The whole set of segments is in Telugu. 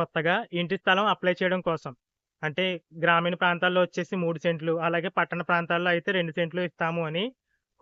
కొత్తగా ఇంటి స్థలం అప్లై చేయడం కోసం. అంటే గ్రామీణ ప్రాంతాల్లో వచ్చేసి మూడు సెంట్లు, అలాగే పట్టణ ప్రాంతాల్లో అయితే రెండు సెంట్లు ఇస్తాము అని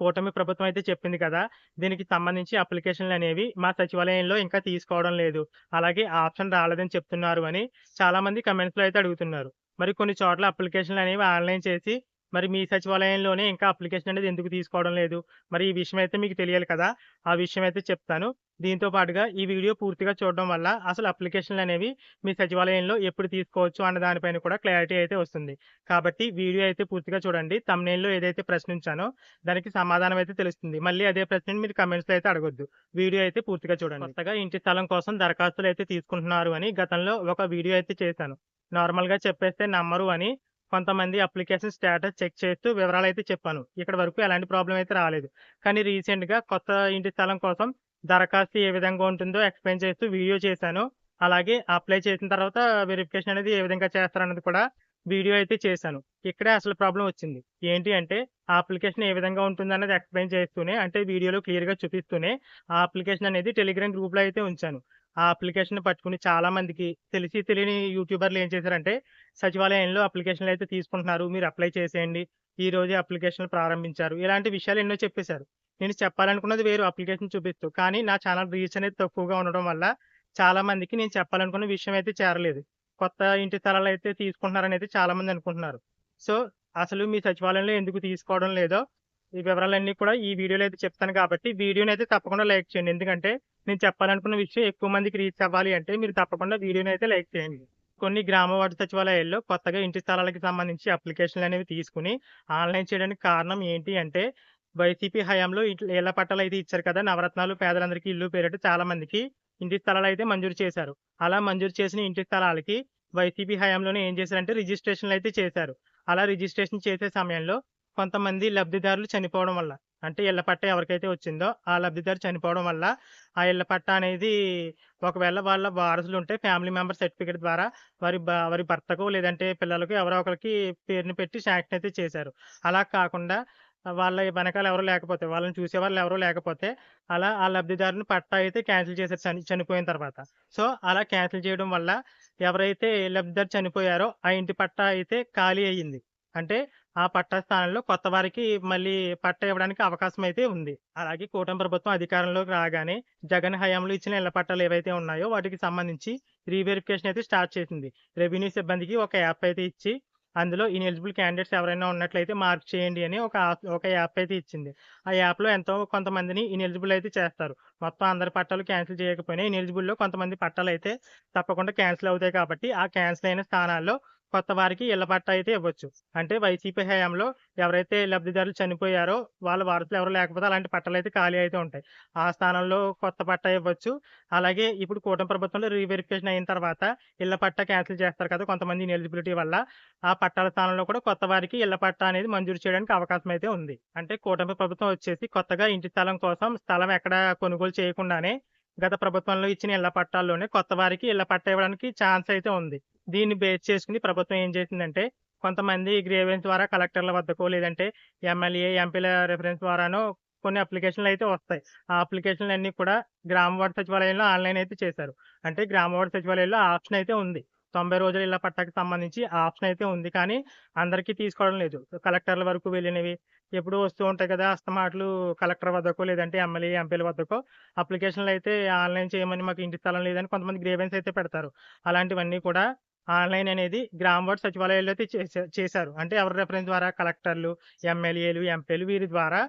కూటమి ప్రభుత్వం అయితే చెప్పింది కదా! దీనికి సంబంధించి అప్లికేషన్లు అనేవి మా సచివాలయంలో ఇంకా తీసుకోవడం లేదు. అలాగే ఆప్షన్ రాలేదని చెప్తున్నారు అని చాలామంది కమెంట్స్లో అయితే అడుగుతున్నారు. మరి కొన్ని చోట్ల అప్లికేషన్లు అనేవి ఆన్‌లైన్ చేసి మరి మీ సచివాలయంలోనే ఇంకా అప్లికేషన్ అనేది ఎందుకు తీసుకోవడం లేదు? మరి ఈ విషయం అయితే మీకు తెలియాలి కదా! ఆ విషయం అయితే చెప్తాను. దీంతో పాటుగా ఈ వీడియో పూర్తిగా చూడడం వల్ల అసలు అప్లికేషన్లు అనేవి మీ సచివాలయంలో ఎప్పుడు తీసుకోవచ్చు అన్న దానిపైన కూడా క్లారిటీ అయితే వస్తుంది. కాబట్టి వీడియో అయితే పూర్తిగా చూడండి. తమ్నేల్లో ఏదైతే ప్రశ్నించానో దానికి సమాధానం అయితే తెలుస్తుంది. మళ్ళీ అదే ప్రశ్న మీరు కమెంట్స్లో అయితే అడగొద్దు. వీడియో అయితే పూర్తిగా చూడండి. కొత్తగా ఇంటి స్థలం కోసం దరఖాస్తులు అయితే తీసుకుంటున్నారు అని గతంలో ఒక వీడియో అయితే చేశాను. నార్మల్‌గా చెప్పేస్తే నమ్మరు అని కొంతమంది అప్లికేషన్ స్టేటస్ చెక్ చేస్తూ వివరాలు అయితే చెప్పాను. ఇక్కడ వరకు ఎలాంటి ప్రాబ్లం అయితే రాలేదు. కానీ రీసెంట్‌గా కొత్త ఇంటి స్థలం కోసం దరఖాస్తు ఏ విధంగా ఉంటుందో ఎక్స్‌ప్లెయిన్ చేస్తూ వీడియో చేశాను. అలాగే అప్లై చేసిన తర్వాత వెరిఫికేషన్ అనేది ఏ విధంగా చేస్తారన్నది కూడా వీడియో అయితే చేశాను. ఇక్కడే అసలు ప్రాబ్లం వచ్చింది. ఏంటి అంటే ఆ అప్లికేషన్ ఏ విధంగా ఉంటుందనేది ఎక్స్‌ప్లెయిన్ చేస్తూనే అంటే వీడియోలో క్లియర్‌గా చూపిస్తూనే ఆ అప్లికేషన్ అనేది టెలిగ్రామ్ గ్రూప్‌లో అయితే ఉంచాను. ఆ అప్లికేషన్ పట్టుకుని చాలా మందికి తెలిసి తెలియని యూట్యూబర్లు ఏం చేశారంటే సచివాలయంలో అప్లికేషన్‌లు అయితే తీసుకుంటున్నారు. మీరు అప్లై చేసేయండి. ఈ రోజు అప్లికేషన్‌లు ప్రారంభించారు. ఇలాంటి విషయాలు ఎన్నో చెప్పేశారు. నేను చెప్పాలనుకున్నది వేరు అప్లికేషన్ చూపిస్తూ. కానీ నా ఛానల్ రీచ్ అనేది తక్కువగా ఉండడం వల్ల చాలా మందికి నేను చెప్పాలనుకున్న విషయం అయితే చేరలేదు. కొత్త ఇంటి స్థలాలు అయితే తీసుకుంటున్నారని అయితే చాలామంది అనుకుంటున్నారు. సో, అసలు మీ సచివాలయంలో ఎందుకు తీసుకోవడం లేదో ఈ వివరాలన్నీ కూడా ఈ వీడియోలో అయితే చెప్తాను కాబట్టి వీడియోని అయితే తప్పకుండా లైక్ చేయండి. ఎందుకంటే నేను చెప్పాలనుకున్న విషయం ఎక్కువ మందికి రీచ్ అవ్వాలి అంటే మీరు తప్పకుండా వీడియోని అయితే లైక్ చేయండి. కొన్ని గ్రామ వార్డు సచివాలయాల్లో కొత్తగా ఇంటి స్థలాలకి సంబంధించి అప్లికేషన్లు అనేవి తీసుకొని ఆన్‌లైన్ చేయడానికి కారణం ఏంటి అంటే వైసీపీ హయాంలో ఇళ్ళ పట్టాలు అయితే ఇచ్చారు కదా! నవరత్నాలు పేదలందరికీ ఇల్లు పేరిట చాలా మందికి ఇంటి స్థలాలు అయితే మంజూరు చేశారు. అలా మంజూరు చేసిన ఇంటి స్థలాలకి వైసీపీ హయాంలోనే ఏం చేశారంటే రిజిస్ట్రేషన్‌లు అయితే చేశారు. అలా రిజిస్ట్రేషన్ చేసే సమయంలో కొంతమంది లబ్ధిదారులు చనిపోవడం వల్ల అంటే ఇళ్ళ పట్టా ఎవరికైతే వచ్చిందో ఆ లబ్ధిదారు చనిపోవడం వల్ల ఆ ఇళ్ళ పట్టా అనేది ఒకవేళ వాళ్ళ వారసులు ఉంటే ఫ్యామిలీ మెంబర్ సర్టిఫికేట్ ద్వారా వారి వారి భర్తకు లేదంటే పిల్లలకు ఎవరో ఒకరికి పేరుని పెట్టి శాంక్షన్ అయితే చేశారు. అలా కాకుండా వాళ్ళ వెనకాల ఎవరు లేకపోతే వాళ్ళని చూసే వాళ్ళు ఎవరు లేకపోతే అలా ఆ లబ్ధిదారుని పట్టా అయితే క్యాన్సిల్ చేశారు చని చనిపోయిన తర్వాత. సో, అలా క్యాన్సిల్ చేయడం వల్ల ఎవరైతే లబ్ధిదారు చనిపోయారో ఆ ఇంటి పట్టా అయితే ఖాళీ అయ్యింది. అంటే ఆ పట్టా స్థానంలో కొత్త వారికి మళ్ళీ పట్టా ఇవ్వడానికి అవకాశం అయితే ఉంది. అలాగే కూటమి ప్రభుత్వం అధికారంలోకి రాగానే జగన్ హయాంలో ఇచ్చిన ఇళ్ళ పట్టాలు ఏవైతే ఉన్నాయో వాటికి సంబంధించి రీవెరిఫికేషన్ అయితే స్టార్ట్ చేసింది. రెవెన్యూ సిబ్బందికి ఒక యాప్ అయితే ఇచ్చి అందులో ఇనెలిజిబుల్ క్యాండిడేట్స్ ఎవరైనా ఉన్నట్లయితే మార్క్ చేయండి అని ఒక ఒక యాప్ అయితే ఇచ్చింది. ఆ యాప్‌లో ఎంతో కొంతమందిని ఇనెలిజిబుల్ అయితే చేస్తారు. మొత్తం అందరి పట్టాలు క్యాన్సిల్ చేయకపోయినా ఇనెలిజిబుల్‌లో కొంతమంది పట్టాలు అయితే తప్పకుండా క్యాన్సిల్ అవుతాయి కాబట్టి ఆ క్యాన్సిల్ అయిన స్థానాల్లో కొత్త వారికి ఇళ్ళ పట్టా అయితే ఇవ్వచ్చు. అంటే వైసీపీ హయాంలో ఎవరైతే లబ్ధిదారులు చనిపోయారో వాళ్ళ వారసులు ఎవరు లేకపోతే అలాంటి పట్టాలైతే ఖాళీ అయితే ఉంటాయి. ఆ స్థానంలో కొత్త పట్టా ఇవ్వచ్చు. అలాగే ఇప్పుడు కూటమి ప్రభుత్వంలో రీవెరిఫికేషన్ అయిన తర్వాత ఇళ్ళ పట్టా క్యాన్సిల్ చేస్తారు కదా! కొంతమంది ఎలిజిబిలిటీ వల్ల ఆ పట్టాల స్థానంలో కూడా కొత్త వారికి ఇళ్ళ పట్టా అనేది మంజూరు చేయడానికి అవకాశం అయితే ఉంది. అంటే కూటమి ప్రభుత్వం వచ్చేసి కొత్తగా ఇంటి స్థలం కోసం స్థలం ఎక్కడ కొనుగోలు చేయకుండానే గత ప్రభుత్వంలో ఇచ్చిన ఇళ్ళ పట్టాల్లోనే కొత్త వారికి ఇళ్ళ పట్టా ఇవ్వడానికి ఛాన్స్ అయితే ఉంది. దీన్ని బేస్ చేసుకుని ప్రభుత్వం ఏం చేసిందంటే కొంతమంది గ్రేవెన్స్ ద్వారా కలెక్టర్ల వద్దకో లేదంటే ఎమ్మెల్యే, ఎంపీల రిఫరెన్స్ ద్వారానో కొన్ని అప్లికేషన్‌లు అయితే వస్తాయి. ఆ అప్లికేషన్లు అన్నీ కూడా గ్రామ వార్డు సచివాలయంలో ఆన్‌లైన్ అయితే చేశారు. అంటే గ్రామ వార్డు సచివాలయంలో ఆప్షన్ అయితే ఉంది. 90 రోజుల ఇళ్ళ పట్టాకి సంబంధించి ఆప్షన్ అయితే ఉంది. కానీ అందరికీ తీసుకోవడం లేదు. కలెక్టర్ల వరకు వెళ్ళినవి ఎప్పుడు వస్తూ ఉంటాయి కదా! అస్తమాటలు కలెక్టర్ వద్దకో లేదంటే ఎమ్మెల్యే, ఎంపీల వద్దకో అప్లికేషన్‌లు అయితే ఆన్‌లైన్ చేయమని మాకు ఇంటి స్థలం లేదని కొంతమంది గ్రేవెన్స్ అయితే పెడతారు. అలాంటివన్నీ కూడా ఆన్‌లైన్ అనేది గ్రామ వార్డు సచివాలయాల్లో అయితే చేసా చేశారు. అంటే ఎవరి రెఫరెన్స్ ద్వారా కలెక్టర్లు, ఎమ్మెల్యేలు, ఎంపీలు వీరి ద్వారా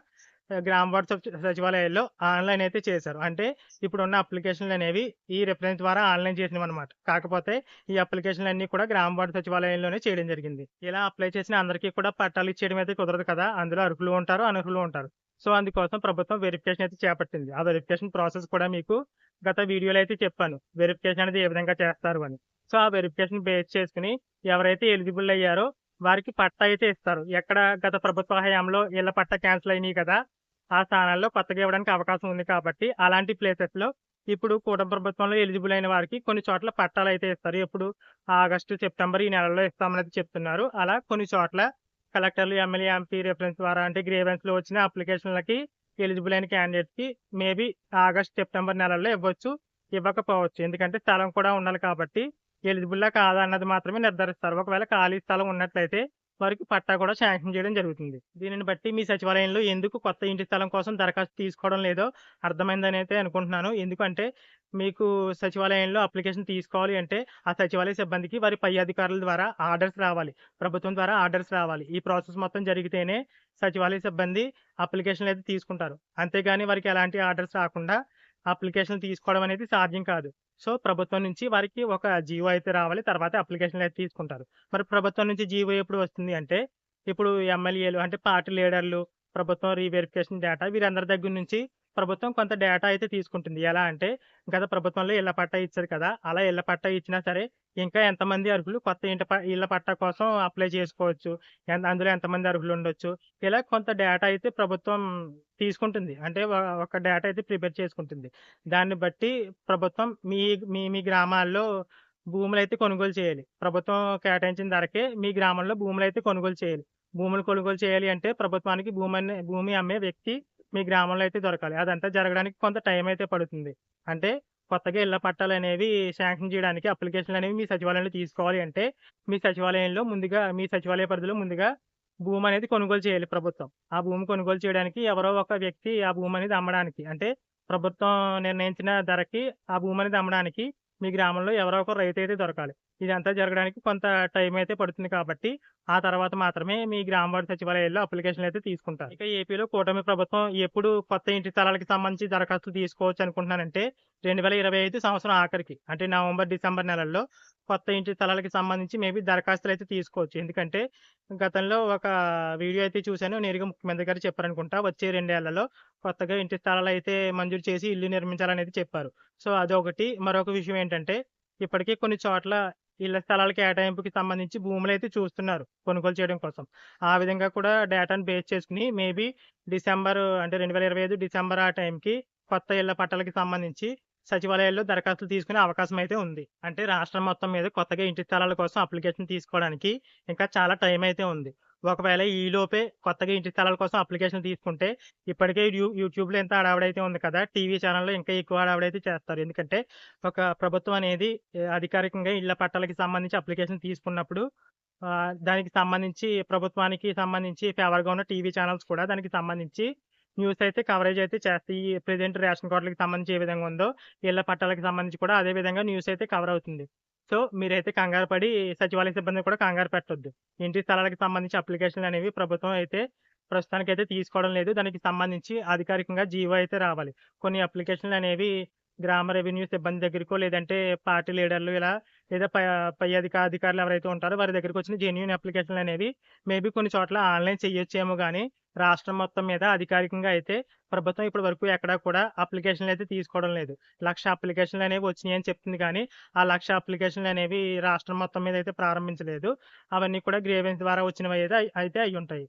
ఆహ్, గ్రామ వార్డు సచివాలయాల్లో ఆన్‌లైన్ అయితే చేశారు. అంటే ఇప్పుడున్న అప్లికేషన్‌లనేవి ఈ రిఫరెన్స్ ద్వారా ఆన్‌లైన్ చేసినవన్నమాట. కాకపోతే ఈ అప్లికేషన్లు అన్నీ కూడా గ్రామ వార్డు సచివాలయంలోనే చేయడం జరిగింది. ఇలా అప్లై చేసిన అందరికీ కూడా పట్టాలు ఇచ్చేయడం అయితే కుదరదు కదా! అందులో అర్హులు ఉంటారు, అనర్హులు ఉంటారు. సో, అందుకోసం ప్రభుత్వం వెరిఫికేషన్ అయితే చేపట్టింది. ఆ వెరిఫికేషన్ ప్రాసెస్ కూడా మీకు గత వీడియోలో అయితే చెప్పాను. వెరిఫికేషన్ అనేది ఏ విధంగా చేస్తారు అని. సో, ఆ వెరిఫికేషన్ బేస్ చేసుకుని ఎవరైతే ఎలిజిబుల్ అయ్యారో వారికి పట్టా అయితే ఇస్తారు. ఎక్కడ గత ప్రభుత్వ హయాంలో ఇళ్ళ పట్టా క్యాన్సిల్ అయినాయి కదా! ఆ స్థానాల్లో కొత్తగా ఇవ్వడానికి అవకాశం ఉంది కాబట్టి అలాంటి ప్లేసెస్‌లో ఇప్పుడు కూటమి ప్రభుత్వంలో ఎలిజిబుల్ అయిన వారికి కొన్ని చోట్ల పట్టాలు అయితే ఇస్తారు. ఎప్పుడు ఆగస్టు, సెప్టెంబర్ ఈ నెలలో ఇస్తామని చెప్తున్నారు. అలా కొన్ని చోట్ల కలెక్టర్లు, ఎమ్మెల్యే, ఎంపీ రిఫరెన్స్ ద్వారా అంటే గ్రేవెన్స్లో వచ్చిన అప్లికేషన్‌లకి ఎలిజిబుల్ అయిన క్యాండిడేట్కి మేబీ ఆగస్ట్, సెప్టెంబర్ నెలల్లో ఇవ్వచ్చు. ఇవ్వకపోవచ్చు. ఎందుకంటే స్థలం కూడా ఉండాలి కాబట్టి ఎలిజిబుల్లా కాదా అన్నది మాత్రమే నిర్ధారిస్తారు. ఒకవేళ ఖాళీ స్థలం ఉన్నట్లయితే వారికి పట్టా కూడా శాంక్షన్ చేయడం జరుగుతుంది. దీనిని బట్టి మీ సచివాలయంలో ఎందుకు కొత్త ఇంటి స్థలం కోసం దరఖాస్తు తీసుకోవడం లేదో అర్థమైందని అయితే అనుకుంటున్నాను. ఎందుకంటే మీకు సచివాలయంలో అప్లికేషన్ తీసుకోవాలి అంటే ఆ సచివాలయ సిబ్బందికి వారి పై అధికారుల ద్వారా ఆర్డర్స్ రావాలి. ప్రభుత్వం ద్వారా ఆర్డర్స్ రావాలి. ఈ ప్రాసెస్ మొత్తం జరిగితేనే సచివాలయ సిబ్బంది అప్లికేషన్‌లయితే తీసుకుంటారు. అంతేగాని వారికి ఎలాంటి ఆర్డర్స్ రాకుండా అప్లికేషన్‌లు తీసుకోవడం అనేది సాధ్యం కాదు. సో, ప్రభుత్వం నుంచి వారికి ఒక జీవో అయితే రావాలి. తర్వాత అప్లికేషన్లు అయితే తీసుకుంటారు. మరి ప్రభుత్వం నుంచి జీవో ఎప్పుడు వస్తుంది అంటే, ఇప్పుడు ఎమ్మెల్యేలు అంటే పార్టీ లీడర్లు, ప్రభుత్వం రీవెరిఫికేషన్ డేటా వీరందరి దగ్గర నుంచి ప్రభుత్వం కొంత డేటా అయితే తీసుకుంటుంది. ఎలా అంటే గత ప్రభుత్వంలో ఇళ్ళ పట్టా ఇచ్చారు కదా! అలా ఇళ్ళ పట్టా ఇచ్చినా సరే ఇంకా ఎంతమంది అర్హులు కొత్త ఇంటి ఇళ్ళ పట్టా కోసం అప్లై చేసుకోవచ్చు. ఎంత అందులో ఎంతమంది అర్హులు ఉండొచ్చు. ఇలా కొంత డేటా అయితే ప్రభుత్వం తీసుకుంటుంది. అంటే ఒక డేటా అయితే ప్రిపేర్ చేసుకుంటుంది. దాన్ని బట్టి ప్రభుత్వం మీ మీ మీ గ్రామాల్లో భూములు అయితే కొనుగోలు చేయాలి. ప్రభుత్వం కేటాయించిన ధరకే మీ గ్రామంలో భూములు అయితే కొనుగోలు చేయాలి. భూములు కొనుగోలు చేయాలి అంటే ప్రభుత్వానికి భూమి భూమి అమ్మే వ్యక్తి మీ గ్రామంలో అయితే దొరకాలి. అదంతా జరగడానికి కొంత టైం అయితే పడుతుంది. అంటే కొత్తగా ఇళ్ళ పట్టాలనేవి శాంక్షన్ చేయడానికి అప్లికేషన్లు అనేవి మీ సచివాలయంలో తీసుకోవాలి అంటే మీ సచివాలయంలో ముందుగా మీ సచివాలయ పరిధిలో ముందుగా భూమి అనేది కొనుగోలు చేయాలి ప్రభుత్వం. ఆ భూమి కొనుగోలు చేయడానికి ఎవరో ఒక వ్యక్తి ఆ భూమి అనేది అమ్మడానికి అంటే ప్రభుత్వం నిర్ణయించిన ధరకి ఆ భూమి అనేది అమ్మడానికి మీ గ్రామంలో ఎవరో ఒక రైతు అయితే దొరకాలి. ఇదంతా జరగడానికి కొంత టైం అయితే పడుతుంది కాబట్టి ఆ తర్వాత మాత్రమే మీ గ్రామ వార్డు సచివాలయాల్లో అప్లికేషన్‌లయితే తీసుకుంటారు. ఇక ఏపీలో కూటమి ప్రభుత్వం ఎప్పుడు కొత్త ఇంటి స్థలాలకు సంబంధించి దరఖాస్తులు తీసుకోవచ్చు అనుకుంటున్నానంటే 2025 సంవత్సరం ఆఖరికి అంటే నవంబర్, డిసెంబర్ నెలల్లో కొత్త ఇంటి స్థలాలకు సంబంధించి మేబీ దరఖాస్తులైతే తీసుకోవచ్చు. ఎందుకంటే గతంలో ఒక వీడియో అయితే చూశాను నేరుగా ముఖ్యమంత్రి గారు చెప్పారనుకుంటా. వచ్చే రెండేళ్ళలో కొత్తగా ఇంటి స్థలాలు అయితే మంజూరు చేసి ఇల్లు నిర్మించాలనేది చెప్పారు. సో, అదొకటి. మరొక విషయం ఏంటంటే ఇప్పటికీ కొన్ని చోట్ల ఇళ్ళ స్థలాల కేటాయింపుకి సంబంధించి భూములైతే చూస్తున్నారు కొనుగోలు చేయడం కోసం. ఆ విధంగా కూడా డేటాను బేస్ చేసుకుని మేబీ డిసెంబర్ అంటే 2025 డిసెంబర్ ఆ టైంకి కొత్త ఇళ్ళ పట్టాలకి సంబంధించి సచివాలయాల్లో దరఖాస్తులు తీసుకునే అవకాశం అయితే ఉంది. అంటే రాష్ట్రం మొత్తం మీద కొత్తగా ఇంటి స్థలాల కోసం అప్లికేషన్ తీసుకోవడానికి ఇంకా చాలా టైం అయితే ఉంది. ఒకవేళ ఈలోపే కొత్తగా ఇంటి స్థలాల కోసం అప్లికేషన్ తీసుకుంటే ఇప్పటికే యూ యూట్యూబ్‌లో ఎంత అడావిడైతే ఉంది కదా! టీవీ ఛానల్లో ఇంకా ఎక్కువ అడావిడైతే చేస్తారు. ఎందుకంటే ఒక ప్రభుత్వం అనేది అధికారికంగా ఇళ్ళ పట్టాలకి సంబంధించి అప్లికేషన్ తీసుకున్నప్పుడు దానికి సంబంధించి ప్రభుత్వానికి సంబంధించి ఫేవర్‌గా ఉన్న టీవీ ఛానల్స్ కూడా దానికి సంబంధించి న్యూస్ అయితే కవరేజ్ అయితే చేస్తాయి. ప్రెజెంట్ రేషన్ కార్డులకు సంబంధించి ఏ విధంగా ఉందో ఇళ్ళ పట్టాలకు సంబంధించి కూడా అదే విధంగా న్యూస్ అయితే కవర్ అవుతుంది. సో, మీరైతే కంగారు పడి సచివాలయ సిబ్బంది కూడా కంగారు పెట్టొద్దు. ఇంటి స్థలాలకు సంబంధించి అప్లికేషన్‌లనేవి ప్రభుత్వం అయితే ప్రస్తుతానికి అయితే తీసుకోవడం లేదు. దానికి సంబంధించి అధికారికంగా జీవో అయితే రావాలి. కొన్ని అప్లికేషన్లు అనేవి గ్రామ రెవెన్యూ సిబ్బంది దగ్గరికో లేదంటే పార్టీ లీడర్లు ఇలా లేదా పై పై అధిక అధికారులు ఎవరైతే ఉంటారో వారి దగ్గరికి వచ్చిన జెన్యున్ అప్లికేషన్లు అనేవి మేబీ కొన్ని చోట్ల ఆన్‌లైన్ చేయొచ్చేమో కానీ రాష్ట్రం మొత్తం మీద అధికారికంగా అయితే ప్రభుత్వం ఇప్పటి వరకు ఎక్కడా కూడా అప్లికేషన్లు అయితే తీసుకోవడం లేదు. లక్ష అప్లికేషన్లు అనేవి వచ్చినాయని చెప్తుంది కానీ ఆ లక్ష అప్లికేషన్లు అనేవి రాష్ట్రం మొత్తం మీద అయితే ప్రారంభించలేదు. అవన్నీ కూడా గ్రేవెన్స్ ద్వారా వచ్చినవి అయితే అయ్యుంటాయి.